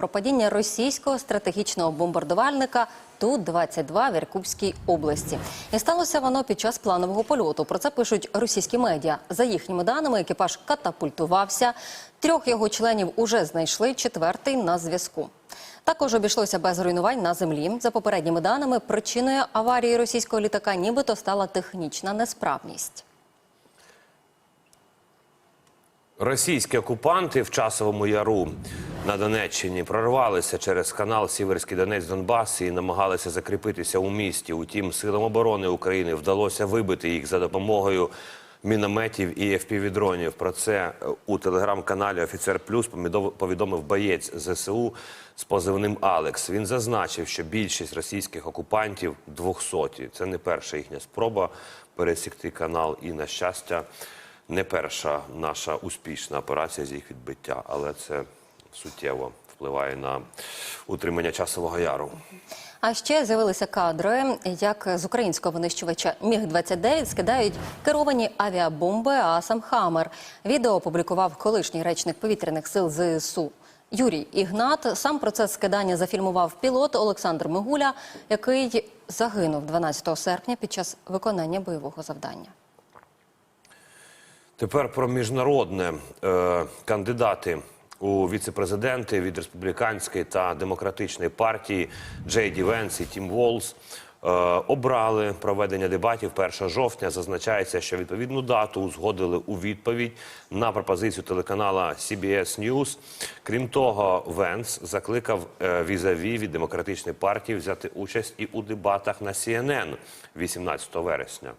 Про падіння російського стратегічного бомбардувальника Ту-22 в Іркутській області. І сталося воно під час планового польоту. Про це пишуть російські медіа. За їхніми даними, екіпаж катапультувався. Трьох його членів уже знайшли, четвертий на зв'язку. Також обійшлося без руйнувань на землі. За попередніми даними, причиною аварії російського літака нібито стала технічна несправність. Російські окупанти в часовому яру на Донеччині прорвалися через канал Сіверський Донець Донбас і намагалися закріпитися у місті. Утім, силам оборони України вдалося вибити їх за допомогою мінометів і FPV-дронів. Про це е, у телеграм-каналі Офіцер Плюс повідомив боєць ЗСУ з позивним Алекс. Він зазначив, що більшість російських окупантів 200. Це не перша їхня спроба пересікти канал. І на щастя, не перша наша успішна операція з їх відбиття, але це суттєво впливає на утримання часового яру. А ще з'явилися кадри, як з українського винищувача Міг-29 скидають керовані авіабомби Асам Хамер. Відео опублікував колишній речник повітряних сил ЗСУ. Юрій Ігнат сам процес скидання зафільмував пілот Олександр Мигуля, який загинув 12 серпня під час виконання бойового завдання. Тепер про міжнародне Е, кандидати у віцепрезиденти від республіканської та демократичної партії Джей Ді Венс і Тім Волз. е, Обрали проведення дебатів 1 жовтня. Зазначається, що відповідну дату узгодили у відповідь на пропозицію телеканала CBS News. Крім того, Венс закликав е, візаві від демократичної партії взяти участь і у дебатах на CNN 18 вересня.